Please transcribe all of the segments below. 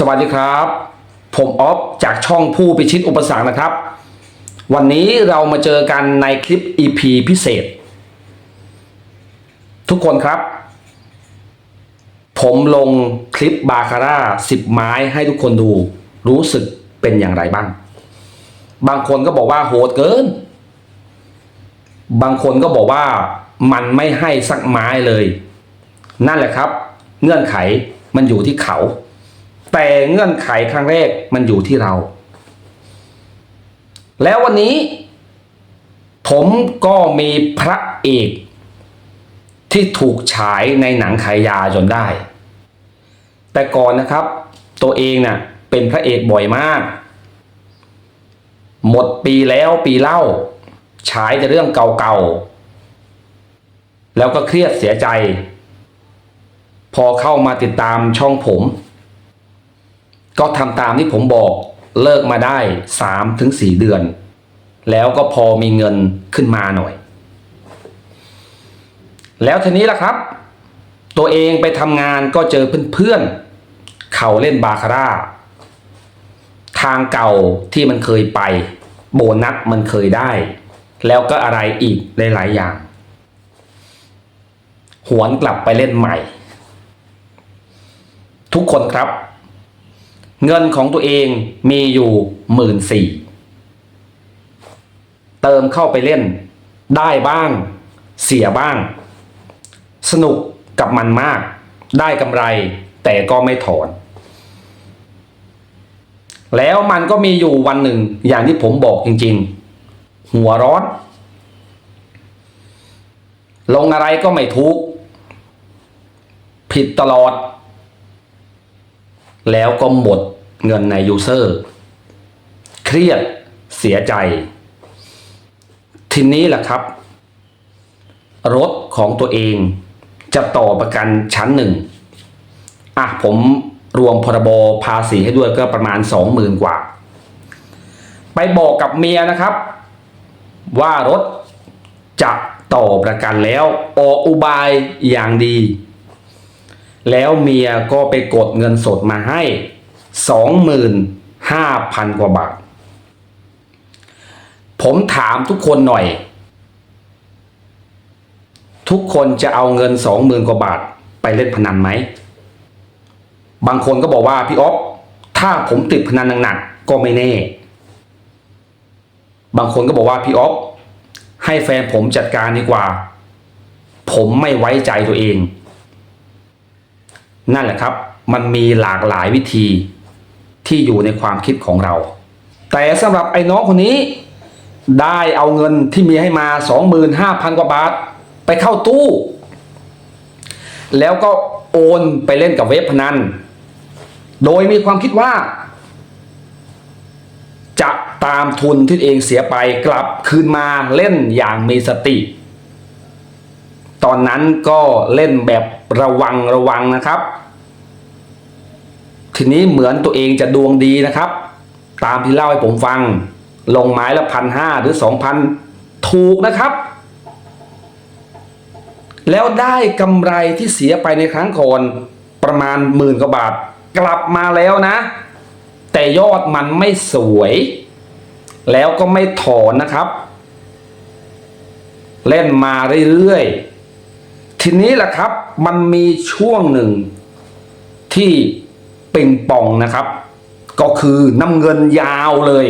สวัสดีครับ ผมออฟจากช่องผู้พิชิตอุปสรรคนะครับ วันนี้เรามาเจอกันในคลิป EP พิเศษ ทุกคนครับ ผมลงคลิปบาคาร่าสิบไม้ให้ทุกคนดูรู้สึกเป็นอย่างไรบ้าง บางคนก็บอกว่าโหดเกิน บางคนก็บอกว่ามันไม่ให้สักไม้เลย นั่นแหละครับ เงื่อนไขมันอยู่ที่เขา แต่เงื่อนไขครั้งแรกมันอยู่ที่เรา แล้ววันนี้ ผมก็มีพระเอกที่ถูกฉายในหนังขายยาจนได้ แต่ก่อนนะครับ ตัวเองน่ะเป็นพระเอกบ่อยมาก หมดปีแล้วปีเล่า ฉายแต่เรื่องเก่าๆ แล้วก็เครียดเสียใจ พอเข้ามาติดตามช่องผม ก็ทำตามที่ผมบอกเลิกมาได้สามถึงสี่เดือน แล้วก็พอมีเงินขึ้นมาหน่อย แล้วทีนี้ล่ะครับ ตัวเองไปทำงานก็เจอเพื่อนๆเขาเล่นบาคาร่า ทางเก่าที่มันเคยไป โบนัสมันเคยได้ แล้วก็อะไรอีกหลายๆอย่าง หวนกลับไปเล่นใหม่ ทุกคนครับ เงินของตัวเองมีอยู่หมื่นสี่เติมเข้าไปเล่น ได้บ้าง เสียบ้าง สนุกกับมันมาก ได้กำไรแต่ก็ไม่ถอน แล้วมันก็มีอยู่วันหนึ่งอย่างที่ผมบอกจริง ๆ หัวร้อนลงอะไรก็ไม่ทุกผิดตลอด แล้วก็หมดเงินในยูเซอร์ เครียดเสียใจ ทีนี้แหละครับ รถของตัวเองจะต่อประกันชั้นหนึ่งอะผมรวมพรบภาษีให้ด้วยก็ประมาณสองหมื่นกว่า ไปบอกกับเมียนะครับ ว่ารถจะต่อประกันแล้วออกอุบายอย่างดี แล้วเมียก็ไปกดเงินสดมาให้สองหมื่นห้าพันกว่าบาท ผมถามทุกคนหน่อย ทุกคนจะเอาเงินสองหมื่นกว่าบาทไปเล่นพนันไหม บางคนก็บอกว่าพี่อ๊อฟถ้าผมติดพนันหนักๆก็ไม่แน่ บางคนก็บอกว่าพี่อ๊อฟให้แฟนผมจัดการดีกว่า ผมไม่ไว้ใจตัวเอง นั่นแหละครับ มันมีหลากหลายวิธีที่อยู่ในความคิดของเรา แต่สำหรับไอ้น้องคนนี้ ได้เอาเงินที่มีให้มา 25,000 กว่าบาท ไปเข้าตู้ แล้วก็โอนไปเล่นกับเว็บพนัน โดยมีความคิดว่า จะตามทุนที่เองเสียไปกลับคืนมาเล่นอย่างมีสติ ตอนนั้นก็เล่นแบบ ระวังระวังนะครับ ทีนี้เหมือนตัวเองจะดวงดีนะครับ ตามที่เล่าให้ผมฟัง ลงไม้ละพันห้าหรือสองพันถูกนะครับ แล้วได้กำไรที่เสียไปในครั้งก่อนประมาณหมื่นกว่าบาท กลับมาแล้วนะ แต่ยอดมันไม่สวย แล้วก็ไม่ถอนนะครับ เล่นมาเรื่อยๆทีนี้แหละครับ มันมีช่วงหนึ่งที่เปิงปองนะครับ ก็คือน้ำเงินยาวเลย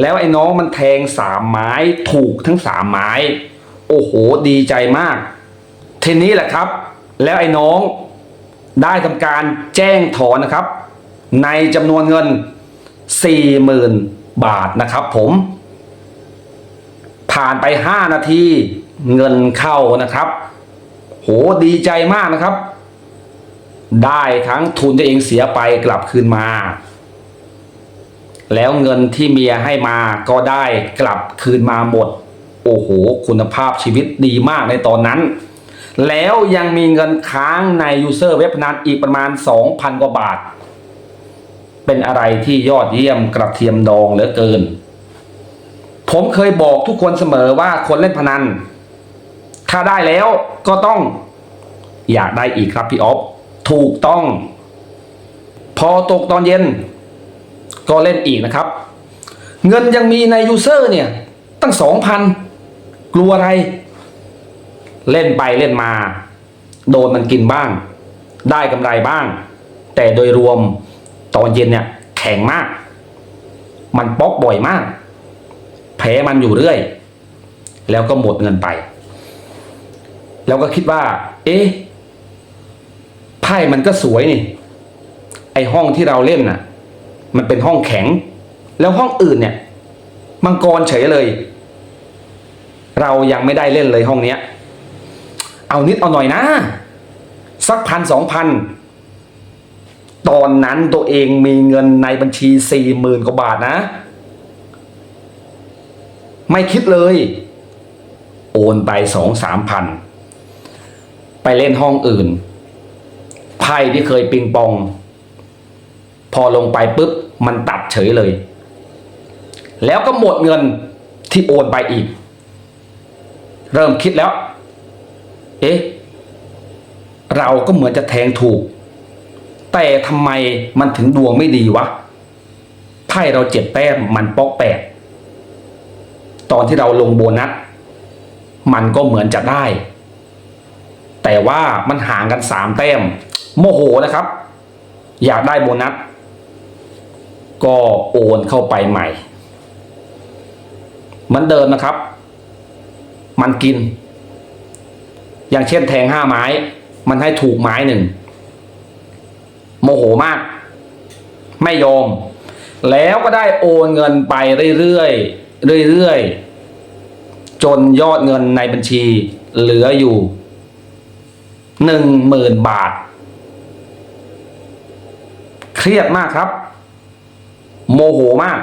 แล้วไอ้น้องมันแทงสามไม้ถูกทั้งสามไม้ โอ้โหดีใจมาก ทีนี้แหละครับ แล้วไอ้น้องได้ทำการแจ้งถอนนะครับ ในจำนวนเงิน 40,000 บาทนะครับผม ผ่านไป 5 นาทีเงินเข้านะครับ โหดีใจมากนะครับ ได้ทั้งทุนตัวเองเสียไปกลับคืนมา แล้วเงินที่เมียให้มาก็ได้กลับคืนมาหมด โอ้โห คุณภาพชีวิตดีมากในตอนนั้น แล้วยังมีเงินค้างในยูเซอร์เว็บพนันอีกประมาณ 2,000 กว่าบาท เป็นอะไรที่ยอดเยี่ยมกระเทียมดองเหลือเกิน ผมเคยบอกทุกคนเสมอว่าคนเล่นพนัน ถ้าได้แล้วก็ต้องอยากได้อีกครับพี่ออฟถูกต้องพพอตกตอนเย็น ก็เล่นอีกนะครับ เงินยังมีในยูเซอร์เนี่ย ตั้งสองพันกลัวอะไร เล่นไปเล่นมา โดนมันกินบ้าง ได้กำไรบ้าง แต่โดยรวมตอนเย็นเนี่ยแข็งมาก มันป๊อกบ่อยมาก แพ้มันอยู่เรื่อย แล้วก็หมดเงินไป แล้วก็คิดว่า เอ๊ะไพ่มันก็สวยนี่ ไอห้องที่เราเล่นน่ะ มันเป็นห้องแข็ง แล้วห้องอื่นเนี่ย มังกรเฉยเลย เรายังไม่ได้เล่นเลยห้องเนี้ย เอานิดเอาหน่อยนะ สักพันสองพันตอนนั้นตัวเองมีเงินในบัญชีสี่หมื่นกว่าบาทนะ ไม่คิดเลย โอนไปสองสามพัน ไปเล่นห้องอื่น ไพ่ที่เคยปิงปอง พอลงไปปุ๊บ มันตัดเฉยเลย แล้วก็หมดเงินที่โอนไปอีก เริ่มคิดแล้ว เอ๊ะ เราก็เหมือนจะแทงถูก แต่ทำไมมันถึงดวงไม่ดีวะ ไพ่เราเจ็ดแต้มมันป๊อกแปด ตอนที่เราลงโบนัส มันก็เหมือนจะได้ แต่ว่ามันห่างกันสามแต้ม โมโหนะครับ อยากได้โบนัส ก็โอนเข้าไปใหม่เหมือนเดิมนะครับ มันกิน อย่างเช่นแทงห้าไม้ มันให้ถูกไม้หนึ่งโมโหมาก ไม่ยอม แล้วก็ได้โอนเงินไปเรื่อยๆเรื่อยๆจนยอดเงินในบัญชีเหลืออยู่ หนึ่งหมื่นบาท เครียดมากครับ โมโหมาก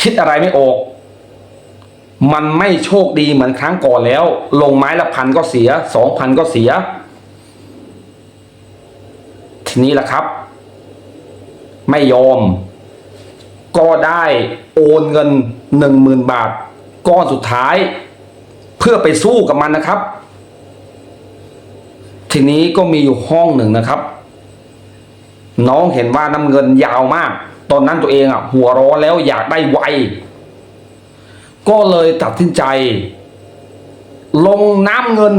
คิดอะไรไม่ออก มันไม่โชคดีเหมือนครั้งก่อนแล้ว ลงไม้ละพันก็เสียสองพันก็เสีย ทีนี้แหละครับ ไม่ยอม ก็ได้โอนเงินหนึ่งหมื่นบาท ก้อนสุดท้าย เพื่อไปสู้กับมันนะครับ ทีนี้ก็มีอยู่ห้องหนึ่งนะครับ น้องเห็นว่าน้ำเงินยาวมาก ตอนนั้นตัวเองอะ หัวร้อนแล้วอยากได้ไว ก็เลยตัดสินใจ ลงน้ำเงิน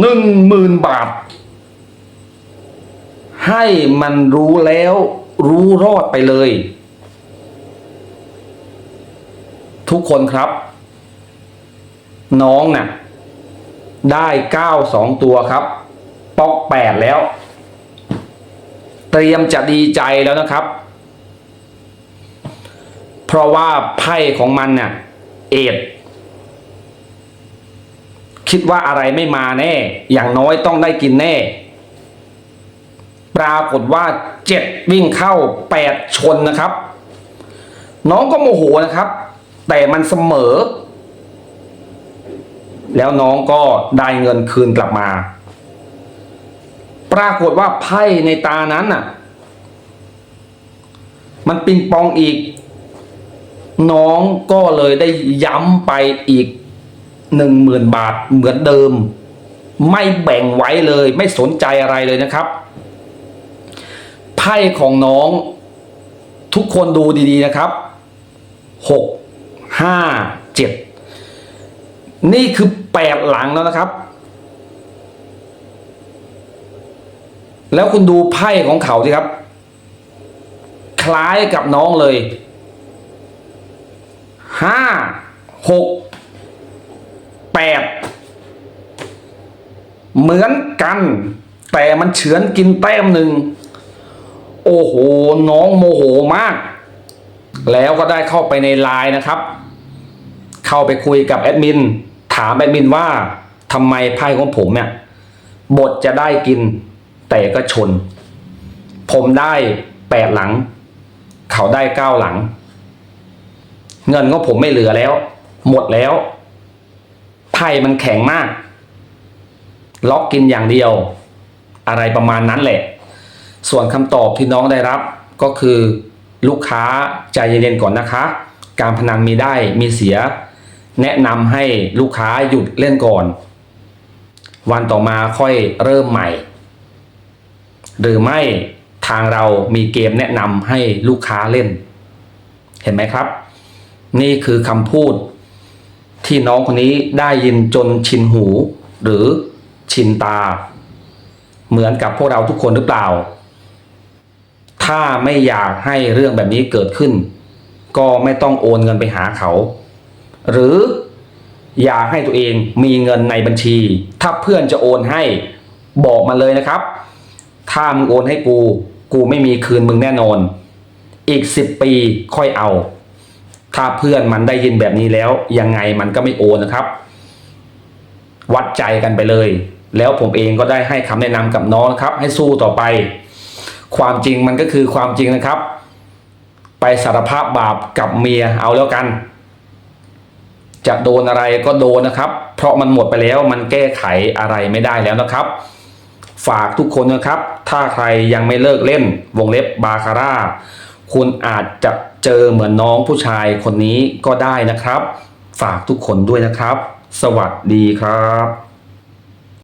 หนึ่งหมื่นบาท ให้มันรู้แล้วรู้รอดไปเลย ทุกคนครับ น้องน่ะ ได้เก้าสองตัวครับ ปอกแปดแล้ว เตรียมจะดีใจแล้วนะครับ เพราะว่าไพ่ของมันเนี่ยเอ็ดคิดว่าอะไรไม่มาแน่ อย่างน้อยต้องได้กินแน่ ปรากฏว่าเจ็ดวิ่งเข้าแปดชนนะครับ น้องก็โมโหนะครับ แต่มันเสมอ แล้วน้องก็ได้เงินคืนกลับมา ปรากฏว่าไพ่ในตานั้นน่ะ มันปิงปองอีก น้องก็เลยได้ย้ำไปอีกหนึ่งหมื่นบาทเหมือนเดิม ไม่แบ่งไว้เลย ไม่สนใจอะไรเลยนะครับ ไพ่ของน้อง ทุกคนดูดีๆนะครับหกห้าเจ็ดนี่คือแปดหลังแล้วนะครับ แล้วคุณดูไพ่ของเขาสิครับ คล้ายกับน้องเลยห้าหกแปดเหมือนกัน แต่มันเฉือนกินแต้มหนึ่ง โอ้โห น้องโมโหมาก แล้วก็ได้เข้าไปในไลน์นะครับ เข้าไปคุยกับแอดมิน ถามแอดมินว่าทำไมไพ่ของผมเนี่ยบทจะได้กิน แต่ก็ชน ผมได้แปดหลัง เขาได้เก้าหลัง เงินของผมไม่เหลือแล้ว หมดแล้ว ไพ่มันแข็งมาก ล็อกกินอย่างเดียว อะไรประมาณนั้นแหละ ส่วนคำตอบที่น้องได้รับก็คือลูกค้าใจเย็นๆก่อนนะคะ การพนันมีได้มีเสีย แนะนำให้ลูกค้าหยุดเล่นก่อน วันต่อมาค่อยเริ่มใหม่ หรือไม่ทางเรามีเกมแนะนำให้ลูกค้าเล่น เห็นไหมครับ นี่คือคำพูด ที่น้องคนนี้ได้ยินจนชินหู หรือชินตา เหมือนกับพวกเราทุกคนหรือเปล่า ถ้าไม่อยากให้เรื่องแบบนี้เกิดขึ้น ก็ไม่ต้องโอนเงินไปหาเขา หรืออยากให้ตัวเองมีเงินในบัญชี ถ้าเพื่อนจะโอนให้บอกมาเลยนะครับ ถ้ามึงโอนให้กู กูไม่มีคืนมึงแน่นอน อีกสิบปีค่อยเอา ถ้าเพื่อนมันได้ยินแบบนี้แล้ว ยังไงมันก็ไม่โอนนะครับ วัดใจกันไปเลย แล้วผมเองก็ได้ให้คำแนะนำกับน้องนะครับ ให้สู้ต่อไป ความจริงมันก็คือความจริงนะครับ ไปสารภาพบาปกับเมียเอาแล้วกันจะโดนอะไรก็โดนนะครับ เพราะมันหมดไปแล้วมันแก้ไขอะไรไม่ได้แล้วนะครับ ฝากทุกคนนะครับ ถ้าใครยังไม่เลิกเล่นวงเล็บบาคาร่า คุณอาจจะเจอเหมือนน้องผู้ชายคนนี้ก็ได้นะครับ ฝากทุกคนด้วยนะครับ สวัสดีครับ